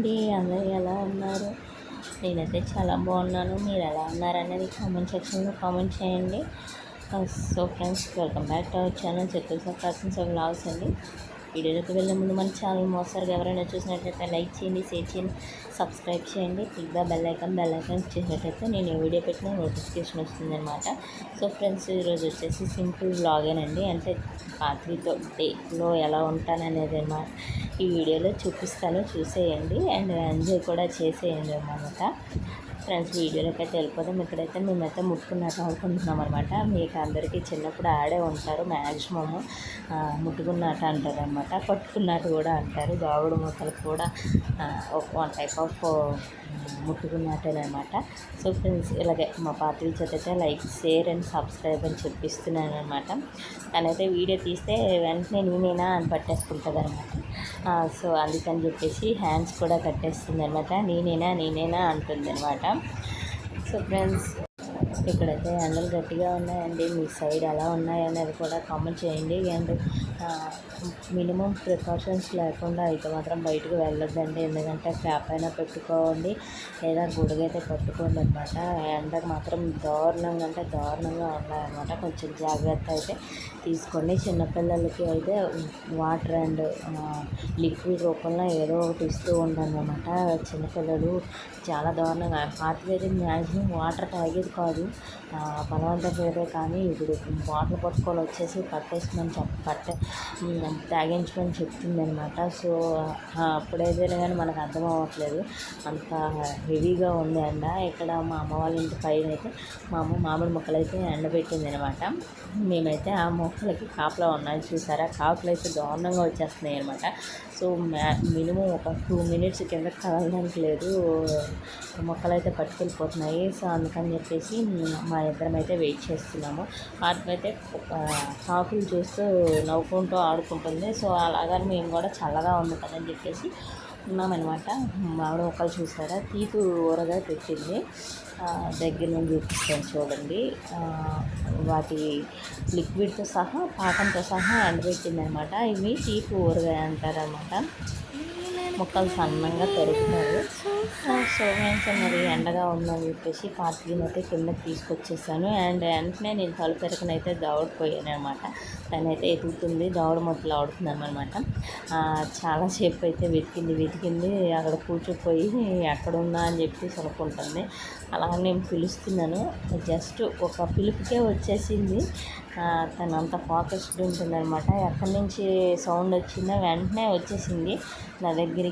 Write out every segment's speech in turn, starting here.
అండి అందరూ ఎలా ఉన్నారు? నేనైతే చాలా బాగున్నాను. మీరు ఎలా ఉన్నారనేది కామెంట్ సెక్షన్లో కామెంట్ చేయండి. So friends welcome back to our channel చెక్కుల సర్కాసన్స్ ఆఫ్ అండి. వీడియోలోకి వెళ్ళే ముందు మన ఛానల్ మోసారిగా ఎవరైనా చూసినట్లయితే లైక్ చేయండి షేర్ చేయండి సబ్స్క్రైబ్ చేయండి. క్లిక్గా బెల్ ఐకాన్ బెల్ ఐకాన్ చేసినట్లయితే నేను ఏ వీడియో పెట్టినా నోటిఫికేషన్ వస్తుందన్నమాట. సో ఫ్రెండ్స్ ఈరోజు వచ్చేసి సింపుల్ బ్లాగేనండి అంటే రాత్రితో డేలో ఎలా ఉంటాననేది అనమాట ఈ వీడియోలో చూపిస్తాను చూసేయండి. అండ్ ఎంజాయ్ కూడా చేసేయండి అనమాట ఫ్రెండ్స్ వీడియోలోకి అయితే వెళ్ళిపోతాం ఇక్కడైతే మేమైతే ముట్టుకున్నట్టు అనుకుంటున్నాం అనమాట మీకు అందరికీ చిన్నప్పుడు ఆడే ఉంటారు మ్యాక్సిమము ముట్టుకున్నట్టు అంటారు అనమాట పట్టుకున్నట్టు కూడా అంటారు. దాగుడు మూతలు కూడా ఒక వన్ టైప్ ఆఫ్ ముట్టుకున్నట్టేనమాట సో ఫ్రెండ్స్ ఇలాగే మా పార్టీ అయితే లైక్ షేర్ అండ్ సబ్స్క్రైబ్ అని చెప్పిస్తున్నాను అనమాట తనైతే వీడియో తీస్తే వెంటనే నేనేనా అని పట్టేసుకుంటుంది అనమాట సో అందుకని చెప్పేసి హ్యాండ్స్ కూడా కట్టేస్తుంది అనమాట నేనేనా నేనేనా అంటుంది అనమాట సో ఫ్రెండ్స్ ఇక్కడైతే ఎండలు గట్టిగా ఉన్నాయండి. మీ సైడ్ ఎలా ఉన్నాయనేది కూడా కామెంట్ చేయండి. అండ్ మినిమం ప్రికాషన్స్ లేకుండా అయితే మాత్రం బయటకు వెళ్ళొద్దండి. ఎందుకంటే క్యాప్ అయినా పెట్టుకోండి లేదా గొడుగైతే పట్టుకోండి అనమాట ఎండకు మాత్రం దారుణంగా అంటే దారుణంగా ఉన్నాయన్నమాట కొంచెం జాగ్రత్త అయితే తీసుకోండి. చిన్నపిల్లలకి అయితే వాటర్ అండ్ లిక్విడ్ రూపంలో ఏదో ఒకటి ఇస్తూ ఉంటాను అనమాట చిన్నపిల్లలు చాలా దారుణంగా పాతది అయితే మ్యాక్సిమం వాటర్ తాగేది కాదు. బలవంతం పేరే కానీ ఇప్పుడు వాటర్ పట్టుకోవాలి వచ్చేసి పట్టేసుకొని చెప్ పట్ట తాగించమని చెప్తుంది అనమాట సో అప్పుడైతే కానీ మనకు అర్థం అవ్వట్లేదు. అంత హెవీగా ఉంది ఎండ ఇక్కడ మా అమ్మ వాళ్ళ ఇంటి పైన అయితే మా అమ్మ మామిడి మొక్కలు అయితే ఎండబెట్టింది అనమాట మేమైతే ఆ మొక్కలకి కాపలా ఉన్నాయి చూసారా? కాకులు అయితే దారుణంగా వచ్చేస్తున్నాయి అనమాట సో మినిమం ఒక టూ మినిట్స్ కింద కదలడానికి లేదు. మొక్కలు అయితే పట్టుకెళ్ళిపోతున్నాయి. సో అందుకని చెప్పేసి మా ఇద్దరం అయితే వెయిట్ చేస్తున్నాము. వాటికైతే కాకులు చూస్తూ ఉంటూ ఆడుకుంటుంది. సో అలాగని మేము కూడా చల్లగా ఉంది కదని చెప్పేసి ఉన్నామన్నమాట. మామిడి మొక్కలు చూసారా? తీపి ఊరగా పెట్టింది. దగ్గర నుంచి చూపిస్తాను చూడండి. వాటి లిక్విడ్తో సహా పాకంతో సహా ఎండబెట్టింది అనమాట ఇవి తీపి ఊరగాయ అంటారనమాట మొక్కలు సన్నంగా తరుగుతారు సో ఫ్రెండ్స్ మరి ఎండగా ఉందని చెప్పేసి పాత్రని అయితే కిందకి తీసుకొచ్చేసాను. అండ్ వెంటనే నేను తలుపు అయితే దౌడిపోయాను అనమాట తనైతే ఎదుగుతుంది దౌడు మొదలు ఆడుతున్నాం అనమాట చాలాసేపు అయితే వెతికింది వెతికింది అక్కడ కూర్చోపోయి ఎక్కడ ఉందా అని చెప్పేసి అనుకుంటుంది అలా నేను పిలుస్తున్నాను. జస్ట్ ఒక పిలుపుకే వచ్చేసింది. తను అంత ఫోకస్డ్ ఉంటుందన్నమాట. ఎక్కడి నుంచి సౌండ్ వచ్చిందో వెంటనే వచ్చేసింది. నా దగ్గర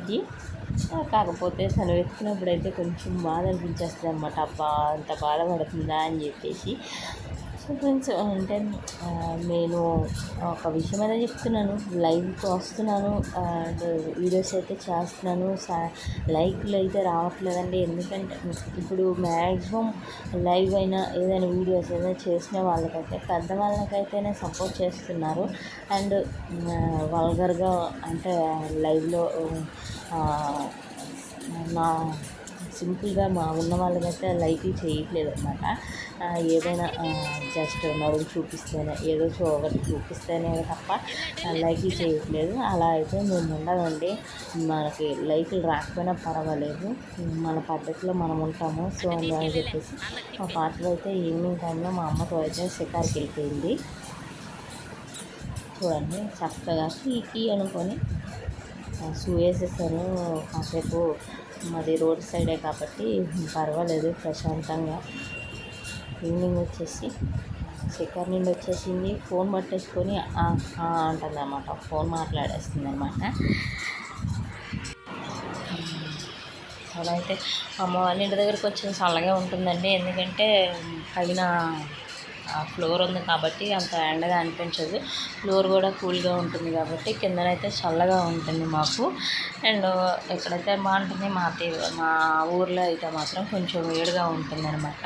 ఆ, కాకపోతే తను వెతికినప్పుడు అయితే కొంచెం బాధ అనిపించేస్తుంది అనమాట అబ్బా అంత బాధపడుతుందా? అని చెప్పేసి. సో ఫ్రెండ్స్ అంటే నేను ఒక విషయం అయితే చెప్తున్నాను. లైవ్కి వస్తున్నాను. అండ్ వీడియోస్ అయితే చేస్తున్నాను. సా- లైక్లు అయితే రావట్లేదండి. ఎందుకంటే ఇప్పుడు మ్యాక్సిమం లైవ్ అయినా ఏదైనా వీడియోస్ ఏదైనా చేసిన వాళ్ళకైతే పెద్ద వాళ్ళకైతేనే సపోర్ట్ చేస్తున్నారు అండ్ వల్గర్గా అంటే లైవ్లో నా సింపుల్గా మా ఉన్న వాళ్ళకైతే లైక్ చేయట్లేదు అనమాట ఏదైనా జస్ట్ నడుము చూపిస్తేనే ఏదో ఒకటి చూపిస్తేనే తప్ప లైక్ చేయట్లేదు. అలా అయితే మేము ఉండదండి. మనకి లైక్లు రాకపోయినా పర్వాలేదు. మన పద్ధతిలో మనం ఉంటాము. సో అని చెప్పేసి మా పాటలు అయితే ఈవినింగ్ టైంలో మా అమ్మతో అయితే షికార్కి వెళ్ళిపోయింది. చూడండి చక్కగా కీ అనుకొని షూ వేసేసాను కాసేపు మాది రోడ్ సైడే కాబట్టి పర్వాలేదు ప్రశాంతంగా. ఈవినింగ్ వచ్చేసి శిఖర్ నుండి వచ్చేసింది. ఫోన్ పట్టేసుకొని అంటుంది అనమాట ఫోన్ మాట్లాడేస్తుంది అనమాట అలా అయితే అమ్మ వాళ్ళ ఇంటి దగ్గరికి వచ్చేసి చల్లగా ఉంటుందండి. ఎందుకంటే పైన ఫ్లోర్ ఉంది కాబట్టి అంత ఎండగా అనిపించదు. ఫ్లోర్ కూడా కూల్గా ఉంటుంది కాబట్టి కిందనైతే చల్లగా ఉంటుంది మాకు. అండ్ ఎక్కడైతే బాగుంటుంది మా మా ఊర్లో అయితే మాత్రం కొంచెం వేడిగా ఉంటుంది అనమాట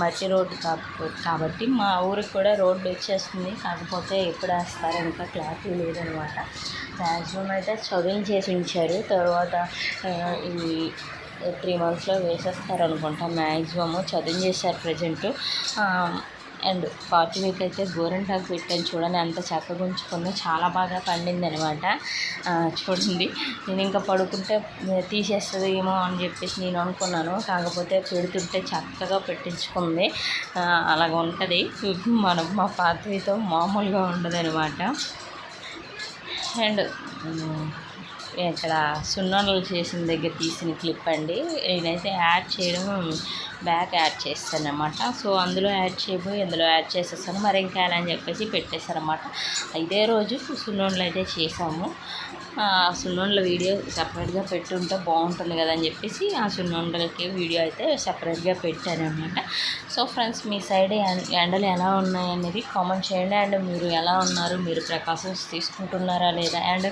మట్టి రోడ్డు కాకపో కాబట్టి మా ఊరికి కూడా రోడ్డు వచ్చేస్తుంది. కాకపోతే ఎప్పుడు వేస్తారు ఇంకా క్లారిటీ లేదనమాట మ్యాక్సిమం అయితే చదివించేసి ఉంచారు. తర్వాత ఈ త్రీ మంత్స్లో వేసేస్తారు అనుకుంటా మ్యాక్సిమము చేశారు ప్రజెంట్. అండ్ పార్టీకి అయితే గోరంటాకు పెట్టాను చూడండి అంత చక్కగా ఉంచుకుంది చాలా బాగా పండింది అనమాట చూడండి నేను ఇంకా పడుకుంటే తీసేస్తుంది ఏమో అని చెప్పేసి నేను అనుకున్నాను. కాకపోతే పెడుతుంటే చక్కగా పెట్టించుకుంది. అలాగ ఉంటుంది. మన మా పాతవితో మామూలుగా ఉండదు అనమాట అండ్ ఇక్కడ సున్నాలు చేసిన దగ్గర తీసిన క్లిప్ అండి. నేనైతే యాడ్ చేయడం బ్యాక్ యాడ్ చేస్తానమాట సో అందులో యాడ్ చేయబోయి అందులో యాడ్ చేసేస్తాను. మరి ఇంకా అని చెప్పేసి పెట్టేశారనమాట ఇదే రోజు సున్నోళ్ళు అయితే చేసాము ఆ సున్నుండల వీడియో సపరేట్గా పెట్టుంటే బాగుంటుంది కదా అని చెప్పేసి ఆ సున్నుండలకి వీడియో అయితే సపరేట్గా పెట్టాను సో ఫ్రెండ్స్ మీ సైడ్ ఎండలు ఎలా ఉన్నాయి అనేది కామెంట్ చేయండి. అండ్ మీరు ఎలా ఉన్నారు? మీరు ప్రకాశం తీసుకుంటున్నారా లేదా? అండ్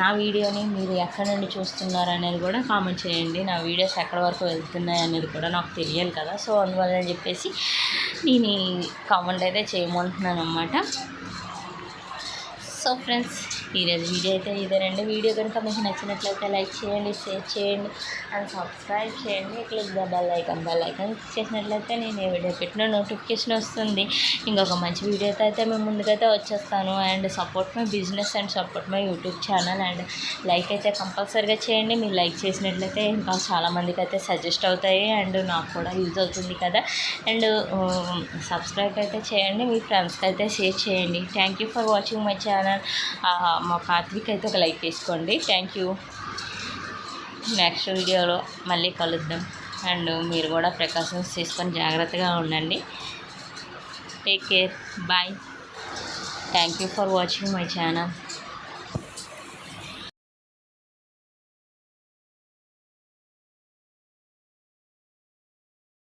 నా వీడియోని మీరు ఎక్కడ నుండి చూస్తున్నారా అనేది కూడా కామెంట్ చేయండి. నా వీడియోస్ ఎక్కడి వరకు వెళ్తున్నాయి అనేది కూడా నాకు చేయలేం కదా సో అందువల్ల అని చెప్పేసి నేను కామెంట్ అయితే చేయమంటున్నాను అనమాట సో ఫ్రెండ్స్ ఈరోజు వీడియో అయితే ఇదేనండి వీడియో కనుక మీకు నచ్చినట్లయితే లైక్ చేయండి షేర్ చేయండి అండ్ సబ్స్క్రైబ్ చేయండి. Click the bell icon bell icon click చేసినట్లయితే నేను ఏ వీడియో పెట్టిన నోటిఫికేషన్ వస్తుంది. ఇంకొక మంచి వీడియోతో అయితే మేము ముందుకైతే వచ్చేస్తాను. And support my business and support my YouTube channel. And like అయితే కంపల్సరీగా చేయండి. మీరు లైక్ చేసినట్లయితే ఇంకా చాలామందికి అయితే సజెస్ట్ అవుతాయి. అండ్ నాకు కూడా యూజ్ అవుతుంది కదా. అండ్ సబ్స్క్రైబ్ అయితే చేయండి. మీ ఫ్రెండ్స్కి అయితే షేర్ చేయండి. Thank you for watching my channel. మా పాత్రిక్ అయితే ఒక లైక్ వేసుకోండి. థ్యాంక్ యూ నెక్స్ట్ వీడియోలో మళ్ళీ కలుద్దాం. అండ్ మీరు కూడా ప్రికాషన్స్ తీసుకొని జాగ్రత్తగా ఉండండి. Take care bye thank you for watching my channel